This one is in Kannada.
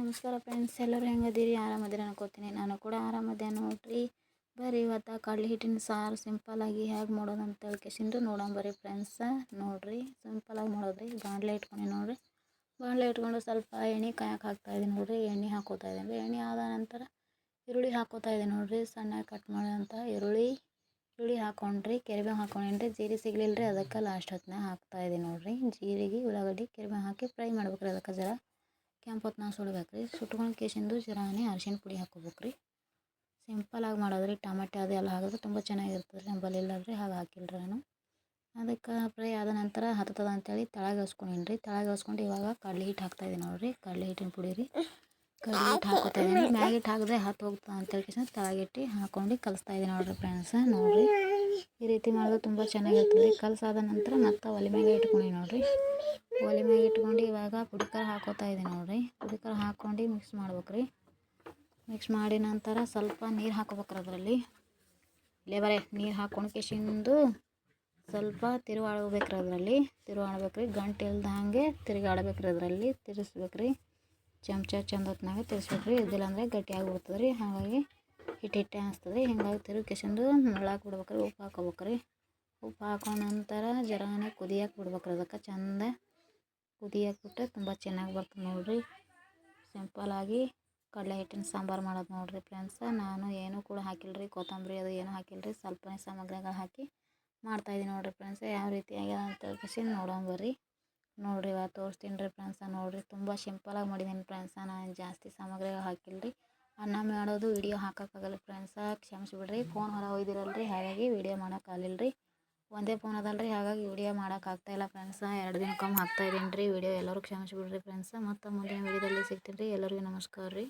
ನಮಸ್ಕಾರ ಫ್ರೆಂಡ್ಸ್ ಎಲ್ಲರೂ ಹೆಂಗದಿರಿ? ಆರಾಮದಿರಿ ಅನ್ಕೋತೀನಿ. ನಾನು ಕೂಡ ಆರಾಮದೆ ನೋಡ್ರಿ. ಬರ್ರಿ, ಇವತ್ತು ಕಡ್ಲೆ ಹಿಟ್ಟಿನ ಸಾರು ಸಿಂಪಲ್ಲಾಗಿ ಹೇಗೆ ಮಾಡೋದು ಅಂತ ನೋಡೋಣ ಬರ್ರಿ ಫ್ರೆಂಡ್ಸ ನೋಡಿರಿ. ಸಿಂಪಲಾಗಿ ಮಾಡೋದ್ರಿ. ಬಾಣಲೆ ಇಟ್ಕೊಂಡು ನೋಡಿರಿ. ಬಾಣಲೆ ಇಟ್ಕೊಂಡು ಸ್ವಲ್ಪ ಎಣ್ಣೆ ಕಾಯಕ್ಕೆ ಹಾಕ್ತಾಯಿದ್ದೀನಿ ನೋಡಿರಿ. ಎಣ್ಣೆ ಹಾಕೋತಾ ಇದ್ದೀನಿ ರೀ ಎಣ್ಣೆ ಆದ ನಂತರ ಈರುಳ್ಳಿ ಹಾಕೋತಾ ಇದ್ದೀನಿ ನೋಡಿರಿ. ಸಣ್ಣಗೆ ಕಟ್ ಮಾಡಿದಂಥ ಈರುಳ್ಳಿ ಈರುಳ್ಳಿ ಹಾಕೊಂಡ್ರಿ. ಕೆರಿಬೇವು ಹಾಕೊಂಡೇನ್ರಿ. ಜೀರಿಗೆ ಸಿಗ್ಲಿಲ್ಲ ರೀ ಅದಕ್ಕೆ ಲಾಸ್ಟ್ ಹೊತ್ತಿನಾಗ ಹಾಕ್ತಾ ಇದ್ದೀನಿ ನೋಡಿರಿ. ಜೀರಿಗೆ, ಉಳ್ಳಾಗಡ್ಡಿ, ಕೆರಿಬೇವು ಹಾಕಿ ಫ್ರೈ ಮಾಡ್ಬೇಕ್ರಿ ಅದಕ್ಕೆ ಜರ. ಕೆಂಪು ಹೊತ್ನಾಗ ಸುಡ್ಬೇಕು ರೀ ಸುಟ್ಕೊಂಡು ಕೇಸಿಂದು ಜರಾನೆ ಅರ್ಶಿನ ಪುಡಿ ಹಾಕೋಬೇಕು ರೀ ಸಿಂಪಲಾಗಿ ಮಾಡೋದ್ರಿ, ಟಮಾಟೆ ಅದೆಲ್ಲ ಹಾಕಿದ್ರೆ ತುಂಬ ಚೆನ್ನಾಗಿರ್ತದೆ ರೀ ನಂಬಲ್ಲಿ ರೀ ಹಾಗೆ ಹಾಕಿಲ್ಲ ನಾನು. ಅದಕ್ಕೆ ಫ್ರೈ ಆದ ನಂತರ ಹತ್ತದ ಅಂತೇಳಿ ತಳಗೆ ಇಳಿಸ್ಕೊಂಡೀನಿ ರೀ ತಳಗೆ ಇಳಿಸ್ಕೊಂಡು ಇವಾಗ ಕಡಲೆ ಹಿಟ್ಟು ಹಾಕ್ತಾಯಿದ್ದೀನಿ ನೋಡಿರಿ. ಕಡಲೆ ಹಿಟ್ಟಿನ ಪುಡಿ ರೀ. ಕಡಲೆ ಹಿಟ್ಟು ಹಾಕೋತಾ ಇದ್ದೀನಿ ಮ್ಯಾಗ ಹಿಟ್ಟು ಹಾಕಿದ್ರೆ ಹತ್ತು ಹೋಗ್ತದೆ ಅಂತೇಳಿ ಕೇಸಿಂದ ತಳಗಿಟ್ಟು ಹಾಕೊಂಡು ಕಲಿಸ್ತಾ ಇದ್ದೀನಿ ನೋಡಿರಿ ಫ್ರೆಂಡ್ಸ ನೋಡಿರಿ. ಈ ರೀತಿ ಮಾಡಿದ್ರೆ ತುಂಬ ಚೆನ್ನಾಗಿರ್ತದೆ ಕಲಸಾದ ನಂತರ ಮತ್ತೆ ಒಲೆ ಮ್ಯಾಗೆ ಇಟ್ಕೊಂಡಿ ನೋಡಿರಿ. ಒಲೆ ಮ್ಯಾಗ ಇಟ್ಕೊಂಡು ಇವಾಗ ಪುಡಿಕಾರ ಹಾಕೋತಾ ಇದ್ದೀನಿ ನೋಡಿರಿ. ಪುಡಿಕಾರ ಹಾಕ್ಕೊಂಡು ಮಿಕ್ಸ್ ಮಾಡ್ಬೇಕು ರೀ ಮಿಕ್ಸ್ ಮಾಡಿ ನಂತರ ಸ್ವಲ್ಪ ನೀರು ಹಾಕೋಬೇಕ್ರಿ ಅದರಲ್ಲಿ. ಇಲ್ಲೇ ಬರೇ, ನೀರು ಹಾಕ್ಕೊಂಡು ಕೆಸಿಂದು ಸ್ವಲ್ಪ ತಿರುವಾಡ್ಬೇಕ್ರಿ ಅದರಲ್ಲಿ. ತಿರುವಾಡ್ಬೇಕ್ರಿ ಗಂಟು ಇಲ್ದ ಹಾಗೆ ತಿರುಗಾಡ್ಬೇಕು ರೀ ಅದರಲ್ಲಿ. ತಿರ್ಸ್ಬೇಕು ರೀ ಚಮಚ ಚಂದ ಹೊತ್ನಾಗ ತಿರ್ಸ್ಬೇಕು ರೀ ಇದ್ದಿಲ್ಲ ಅಂದರೆ ಗಟ್ಟಿಯಾಗಿ ಬಿಡ್ತದೆ ರೀ ಹಾಗಾಗಿ ಹಿಟ್ಟು ಹಿಟ್ಟೆ ಅನಿಸ್ತದೆ ಹಿಂಗಾಗಿ ತಿರುಗಿ ಕೇಸಿಂದು ಮುಳ್ಳಾಕ್ ಬಿಡ್ಬೇಕ್ರಿ. ಉಪ್ಪು ಹಾಕೋಬೇಕ್ರಿ. ಉಪ್ಪು ಹಾಕೊಂಡ ನಂತರ ಜರಾನೆ ಕುದಿಯಕ್ಕೆ ಬಿಡ್ಬೇಕ್ರಿ. ಅದಕ್ಕೆ ಚಂದ ಕುದಿಯಕ್ಕೆ ಬಿಟ್ಟರೆ ತುಂಬ ಚೆನ್ನಾಗಿ ಬರ್ತದೆ ನೋಡಿರಿ. ಸಿಂಪಲಾಗಿ ಕಡಲೆ ಹಿಟ್ಟಿನ ಸಾಂಬಾರು ಮಾಡೋದು ನೋಡಿರಿ ಫ್ರೆಂಡ್ಸ ನಾನು ಏನೂ ಕೂಡ ಹಾಕಿಲ್ಲ ರೀ ಕೊತ್ತಂಬರಿ ಅದು ಏನೂ ಹಾಕಿಲ್ಲ ರೀ ಸ್ವಲ್ಪನೇ ಸಾಮಗ್ರಿಗಳು ಹಾಕಿ ಮಾಡ್ತಾಯಿದ್ದೀನಿ ನೋಡಿರಿ ಫ್ರೆಂಡ್ಸ ಯಾವ ರೀತಿ ಆಗ್ಯದ ಅಂತ ಕಿಸಿನ ನೋಡೋಣ ಬರ್ರಿ. ನೋಡಿರಿ ಇವಾಗ ತೋರಿಸ್ತೀನಿ ರೀ ಫ್ರೆಂಡ್ಸ ನೋಡಿರಿ ತುಂಬ ಸಿಂಪಲಾಗಿ ಮಾಡಿದ್ದೀನಿ ಫ್ರೆಂಡ್ಸ ನಾನು ಜಾಸ್ತಿ ಸಾಮಗ್ರಿಗಳು ಹಾಕಿಲ್ಲ ರೀ ಅನ್ನ ಮಾಡೋದು ವಿಡಿಯೋ ಹಾಕೋಕ್ಕಾಗಲ್ಲ ಫ್ರೆಂಡ್ಸ ಕ್ಷಮಿಸಿಬಿಡ್ರಿ. ಫೋನ್ ಹೊರ ಒಯ್ದಿರಲ್ಲ ರೀ ಹಾಗಾಗಿ ವಿಡಿಯೋ ಮಾಡೋಕ್ಕಾಗಲಿಲ್ಲ ರೀ ಒಂದೇ ಫೋನ್ ಅದಲ್ಲ ರೀ ಹಾಗಾಗಿ ವಿಡಿಯೋ ಇಲ್ಲ ಫ್ರೆಂಡ್ಸ್ ಎರಡು ದಿನಕ್ಕೊಮ್ಮೆ ಹಾಕ್ತಾಯಿದ್ದೀನಿ ರೀ ವಿಡಿಯೋ ಎಲ್ಲರೂ ಕ್ಷಮಿಸಿಬಿಡ್ರಿ ಫ್ರೆಂಡ್ಸ್ ಮತ್ತು ಮುಂದಿನ ವಿಡಿಯೋದಲ್ಲಿ ಸಿಗ್ತೀನಿ ರೀ. ಎಲ್ಲರಿಗೂ ನಮಸ್ಕಾರ ರೀ.